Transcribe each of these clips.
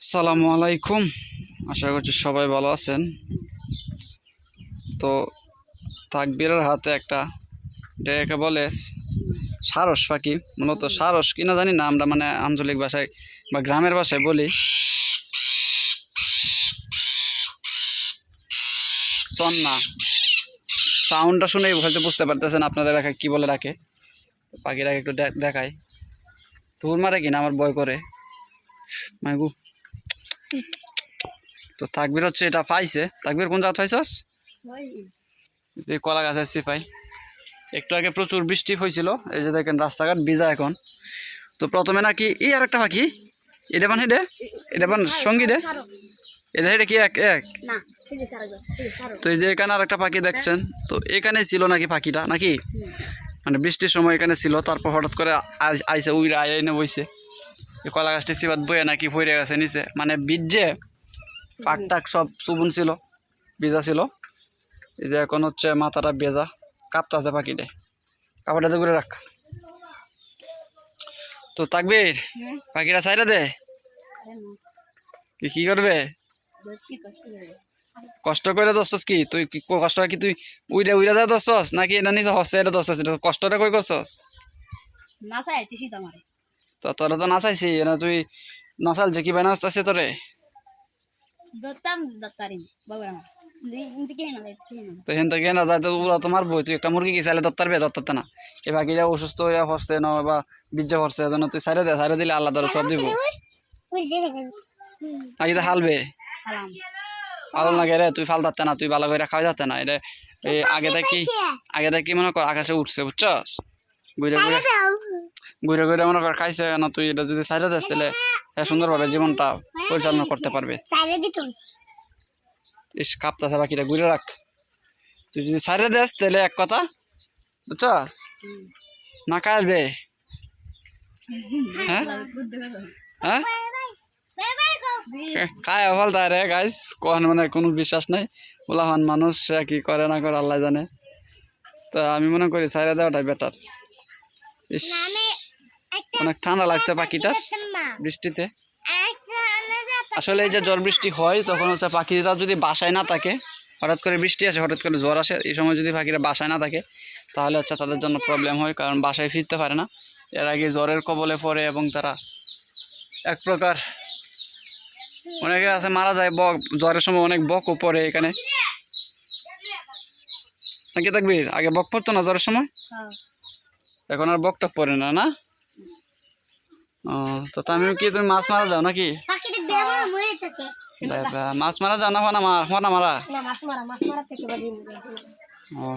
সালামু আলাইকুম। আশা করছি সবাই ভালো আছেন। তো তাকবীরের হাতে একটা এটাকে বলে, সারস পাখি মূলত সারস কিনা জানি না, আমরা মানে আঞ্চলিক ভাষায় বা গ্রামের ভাষায় বলি। সন্না। সাউন্ডটা শুনেই হয়তো বুঝতে পারতেছেন আপনাদের এলাকায় কী বলে রাখে পাখিটাকে একটু দে- দেখাই। টুর মারে কিনা, আমার বয় করে। মাইগু। তো তাকবির হচ্ছে এটা পাইছে তাকবির কোন জাত পাইছস এই কলা গাছের সিপাই। একটু আগে প্রচুর বৃষ্টি হয়েছিল এই যে দেখেন রাস্তাঘাট ভিজা এখন। তো প্রথমে নাকি এই আর একটা পাখি এটা বান হেডে? এটা বান সঙ্গী রে এটা হেডে কি এক এক? তো এই যে এখানে আর একটা পাখি দেখছেন। তো এখানে ছিল নাকি পাখিটা? নাকি? মানে বৃষ্টির সময় এখানে ছিল তারপর হঠাৎ করে আই- আইসে উইরা আয় এনে বইছে। কলা গাছটি সিবাত বইয়ে নাকি পড়ে গেছে নিচে। মানে বীজে পাক টাক সব সুবুন ছিল ভিজা ছিল। এই যে এখন হচ্ছে মাথাটা ভেজা কাঁপতাছে পাখিটে। কাপড়টাতে ঘুরে রাখ। তো তাকবির হ্যাঁ। পাখিটা সাইডে দে। কি করবে? কষ্ট করে? কষ্ট কি? তুই কষ্ট কি তুই উইরা উইরা যা দছস নাকি এটা নিচে হচ্ছে এটা এটা কষ্টটা কই করছস? না চাই তোমার তো তোরা তো নাচাইছি না তুই নাচাল যে কি বানাস আছে তোরে। কে তো হেন থেকে না যায় তো ওরা তোমার বই তুই একটা মুরগি কি চাইলে দত্তার না। এ বাকিটা অসুস্থ হইয়া হচ্ছে না বা বীর্য এজন্য তুই সাইরে দে সাইরে দিলে আল্লাহ তোর সব দিব। নাকি তো হালবে আলো লাগে রে তুই ফাল যাচ্ছে না তুই ভালো করে খাওয়া যাচ্ছে না। এটা এই আগে থেকে আগে থেকে কি মনে কর আকাশে উঠছে বুঝছস? ঘুরে ঘুরে ঘুরে ঘুরে মনে কর খাইছে না তুই এটা যদি সাইডে দেস তাহলে হ্যাঁ সুন্দরভাবে জীবনটা পরিচালনা করতে পারবে। ইস কাঁপতাছে বাকিটা ঘুরে রাখ। তুই যদি সাইডে দেস তাহলে এক কথা বুঝছস? না কালবে হ্যাঁ? হ্যাঁ? খায় ফল তাই রে গাইস কোন মানে কোনো বিশ্বাস নাই। ওলাহান মানুষ সে কি করে না করে আল্লাহ জানে। তা আমি মনে করি সাইরে দেওয়াটাই বেটার ইস। অনেক ঠান্ডা লাগছে পাখিটার বৃষ্টিতে। আসলে এই যে ঝড় বৃষ্টি হয় তখন হচ্ছে পাখিরা যদি বাসায় না থাকে হঠাৎ করে বৃষ্টি আসে হঠাৎ করে জ্বর আসে এই সময় যদি পাখিরা বাসায় না থাকে তাহলে হচ্ছে তাদের জন্য প্রবলেম হয় কারণ বাসায় ফিরতে পারে না। এর আগে জ্বরের কবলে পড়ে এবং তারা এক প্রকার অনেকে আছে মারা যায় বক জ্বরের সময় অনেক বকও পড়ে এখানে। নাকি থাকবি আগে বক পড়তো না জ্বরের সময়? এখন আর বকটা পড়ে না না? ও তো তামিম কি তুমি মাছ মারা যাও নাকি? মাছ মারা যাও না ফানা মারা? ফানা মারা ও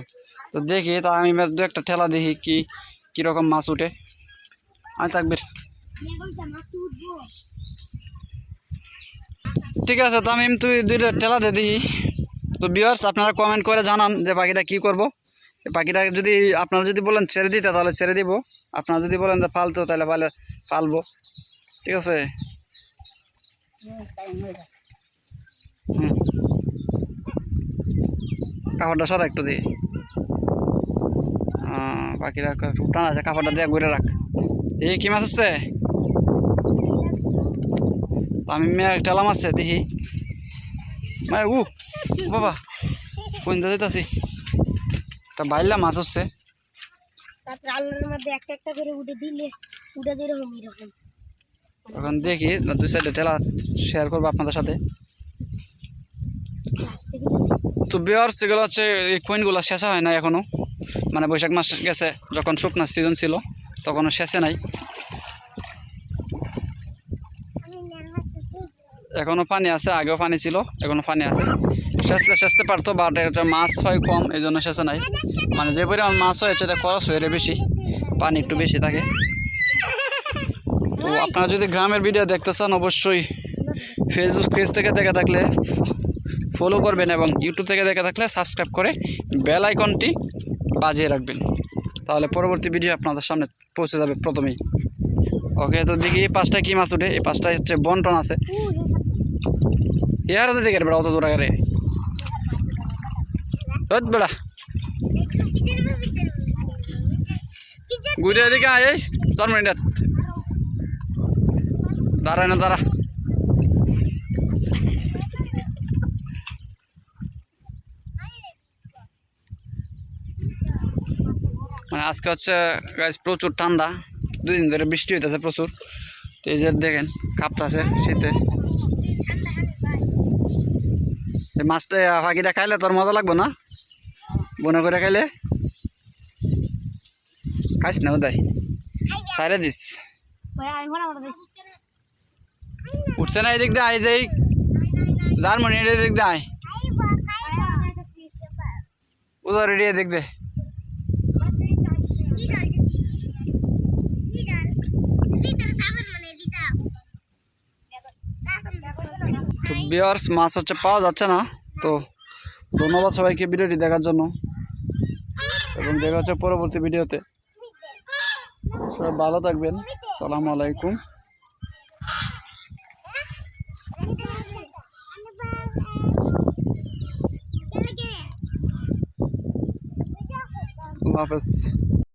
তো দেখি তা আমি দু একটা ঠেলা দেখি কি কীরকম মাছ উঠে। আমি থাকবে ঠিক আছে তামিম তুই দুইটা ঠেলা দে দেখি। তো বিয়ার্স আপনারা কমেন্ট করে জানান যে পাখিটা কি করব। পাখিটা যদি আপনারা যদি বলেন ছেড়ে দিতে তাহলে ছেড়ে দিব। আপনারা যদি বলেন যে ফালতো তাহলে পালে পালবো। ঠিক আছে? কাপড়টা সরা একটু দিয়ে পাখিরা টান আছে, কাপড়টা দিয়ে ঘুরে রাখ। দেখি কি মাছ হচ্ছে আমি মেয়ে টেলাম আছে, দেখি। মায় উ বাবা, কোন যেতেছি একটা বাইলা মাছ হচ্ছে তারপরে আল্লাহর মধ্যে একটা একটা করে উঠে দিলে। এরকম এখন দেখি দুই সাইডে ঠেলা শেয়ার করব আপনাদের সাথে। তো বেয়ার সেগুলো হচ্ছে এই কয়েনগুলো শেষা হয় না এখনও মানে বৈশাখ মাস গেছে যখন শুকনার সিজন ছিল তখনও শেষে নাই। এখনও পানি আছে আগেও পানি ছিল এখনও পানি আছে। সেচতে সেচতে পারতো বাট এটা মাছ হয় কম এই জন্য শেষে নাই। মানে যে পরিমাণ মাছ হয় সেটা খরচ হয়ে বেশি। পানি একটু বেশি থাকে। তো আপনারা যদি গ্রামের ভিডিও দেখতে চান, অবশ্যই ফেসবুক পেজ থেকে দেখে থাকলে ফলো করবেন এবং ইউটিউব থেকে দেখে থাকলে সাবস্ক্রাইব করে বেল আইকনটি বাজিয়ে রাখবেন। তাহলে পরবর্তী ভিডিও আপনাদের সামনে পৌঁছে যাবে প্রথমেই। ওকে তো দেখি এই পাঁচটায় কী মাছ উঠে এই পাঁচটায় হচ্ছে বন্টন আছে। ইয়ার দিকে বেড়া, অত দূর আগে। বেড়া। ঘুরে এদিকে আয় চার মিনিট দাঁড়ায় না, দাঁড়া। মানে আজকে হচ্ছে গাছ প্রচুর ঠান্ডা। দুই দিন ধরে বৃষ্টি হইতেছে প্রচুর। তো এই যে দেখেন, কাঁপতাছে শীতে। মাছটা ফাঁকিটা খাইলে তোর মজা লাগবে না? বনে করে খাইলে? খাইস না ওদাই সাইরে দিস। উঠছে না এদিক দিয়ে, আয় যাই যার মনে এদিক দিয়ে আয়। উদর এড়িয়ে এদিক দে বিয়ার্স মাছ হচ্ছে, পাওয়া যাচ্ছে না। তো ধন্যবাদ সবাইকে ভিডিওটি দেখার জন্য। এবং দেখা হচ্ছে পরবর্তী ভিডিওতে। সবাই ভালো থাকবেন। সালামু আলাইকুম। office.